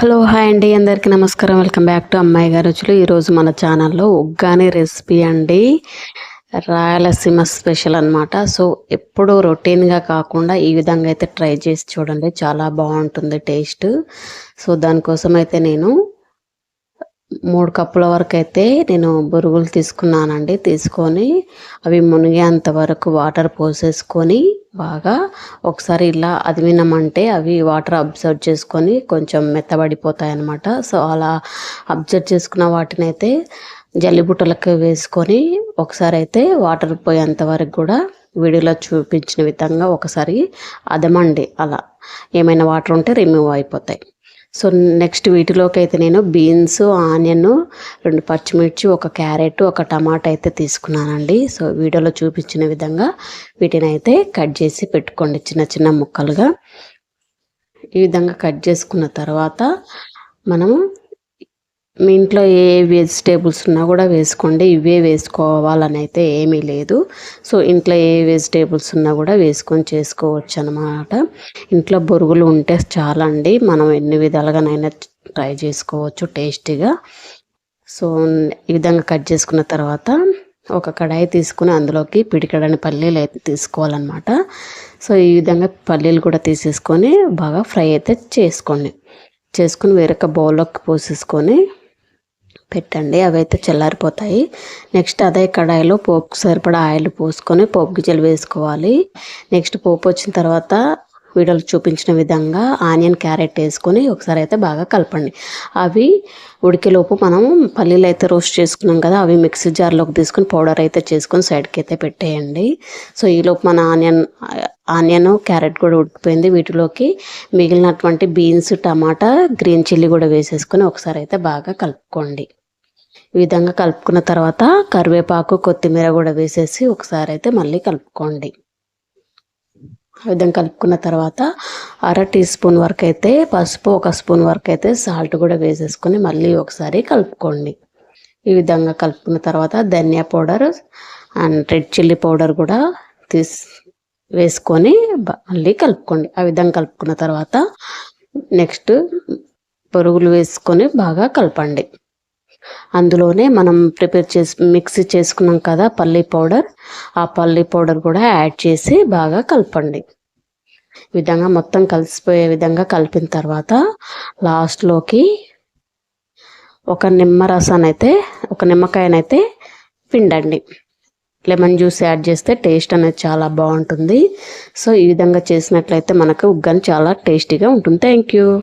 Hello hi అండి. అందరికీ నమస్కారం. వెల్కమ్ బ్యాక్ టు అమ్మాయి గారు రుచులు. ఈరోజు మన ఛానల్లో ఉగ్గాని రెసిపీ అండి. రాయలసీమ స్పెషల్ అనమాట సో ఎప్పుడు రొటీన్గా కాకుండా ఈ విధంగా అయితే ట్రై చేసి చూడండి. చాలా బాగుంటుంది టేస్ట్. సో దానికోసం అయితే నేను మూడు కప్పుల వరకు అయితే నేను బురుగులు తీసుకున్నానండి. తీసుకొని అవి మునిగేంత వరకు వాటర్ పోసేసుకొని బాగా ఒకసారి ఇలా అదిమినామంటే అవి వాటర్ అబ్జర్వ్ చేసుకొని కొంచెం మెత్తబడిపోతాయి అన్నమాట సో అలా అబ్జర్వ్ చేసుకున్న వాటిని అయితే జల్లిబుట్టలకు వేసుకొని ఒకసారి అయితే వాటర్ పోయేంత వరకు కూడా వీడియోలో చూపించిన విధంగా ఒకసారి అదమండి అలా. ఏమైనా వాటర్ ఉంటే రిమూవ్ అయిపోతాయి. సో నెక్స్ట్ వీటిలోకి అయితే నేను బీన్స్ ఆనియన్ రెండు పచ్చిమిర్చి ఒక క్యారెట్ ఒక టమాటా అయితే తీసుకున్నానండి. సో వీడియోలో చూపించిన విధంగా వీటిని అయితే కట్ చేసి పెట్టుకోండి చిన్న చిన్న ముక్కలుగా. ఈ విధంగా కట్ చేసుకున్న తర్వాత మనము మీ ఇంట్లో ఏ వెజిటేబుల్స్ ఉన్నా కూడా వేసుకోండి. ఇవే వేసుకోవాలని అయితే ఏమీ లేదు. సో ఇంట్లో ఏ వెజిటేబుల్స్ ఉన్నా కూడా వేసుకొని చేసుకోవచ్చు అనమాట ఇంట్లో బొరుగులు ఉంటే చాలా అండి మనం ఎన్ని విధాలుగానైనా ట్రై చేసుకోవచ్చు టేస్టీగా. సో ఈ విధంగా కట్ చేసుకున్న తర్వాత ఒక కడాయి తీసుకుని అందులోకి పిడికడని పల్లీలు అయితే తీసుకోవాలన్నమాట. సో ఈ విధంగా పల్లీలు కూడా తీసేసుకొని బాగా ఫ్రై అయితే చేసుకోండి. చేసుకుని వేరొక బౌల్లోకి పోసేసుకొని పెట్టండి అవి అయితే చల్లారిపోతాయి. నెక్స్ట్ అదే కడాయిలో పోపు సరిపడా ఆయిల్ పోసుకొని పోపు గిజలు వేసుకోవాలి. నెక్స్ట్ పోపు వచ్చిన తర్వాత వీడియోలో చూపించిన విధంగా ఆనియన్ క్యారెట్ వేసుకొని ఒకసారి అయితే బాగా కలపండి. అవి ఉడికేలోపు మనం పల్లీలు అయితే రోస్ట్ చేసుకున్నాం కదా అవి మిక్సీ జార్లోకి తీసుకొని పౌడర్ అయితే చేసుకొని సైడ్కి అయితే పెట్టేయండి. సో ఈలోపు మన ఆనియన్ ఆనియన్ క్యారెట్ కూడా ఉడికిపోయింది. వీటిలోకి మిగిలినటువంటి బీన్స్ టమాటా గ్రీన్ చిల్లీ కూడా వేసేసుకొని ఒకసారి అయితే బాగా కలుపుకోండి. ఈ విధంగా కలుపుకున్న తర్వాత కరివేపాకు కొత్తిమీర కూడా వేసేసి ఒకసారి అయితే మళ్ళీ కలుపుకోండి. ఆ విధంగా కలుపుకున్న తర్వాత అర టీ స్పూన్ వరకు అయితే పసుపు ఒక స్పూన్ వరకు అయితే సాల్ట్ కూడా వేసేసుకొని మళ్ళీ ఒకసారి కలుపుకోండి. ఈ విధంగా కలుపుకున్న తర్వాత ధనియా powder and red chilli powder కూడా తీసి వేసుకొని మళ్ళీ కలుపుకోండి. ఆ విధంగా కలుపుకున్న తర్వాత నెక్స్ట్ పొరుగులు వేసుకొని బాగా కలపండి. అందులోనే మనం ప్రిపేర్ చేసి మిక్సీ చేసుకున్నాం కదా పల్లీ పౌడర్. ఆ పల్లీ పౌడర్ కూడా యాడ్ చేసి బాగా కలపండి. ఈ విధంగా మొత్తం కలిసిపోయే విధంగా కలిపిన తర్వాత లాస్ట్లోకి ఒక నిమ్మ అయితే ఒక నిమ్మకాయనైతే పిండండి. లెమన్ జ్యూస్ యాడ్ చేస్తే టేస్ట్ అనేది చాలా బాగుంటుంది. సో ఈ విధంగా చేసినట్లయితే మనకు ఉగ్గని చాలా టేస్టీగా ఉంటుంది. Thank you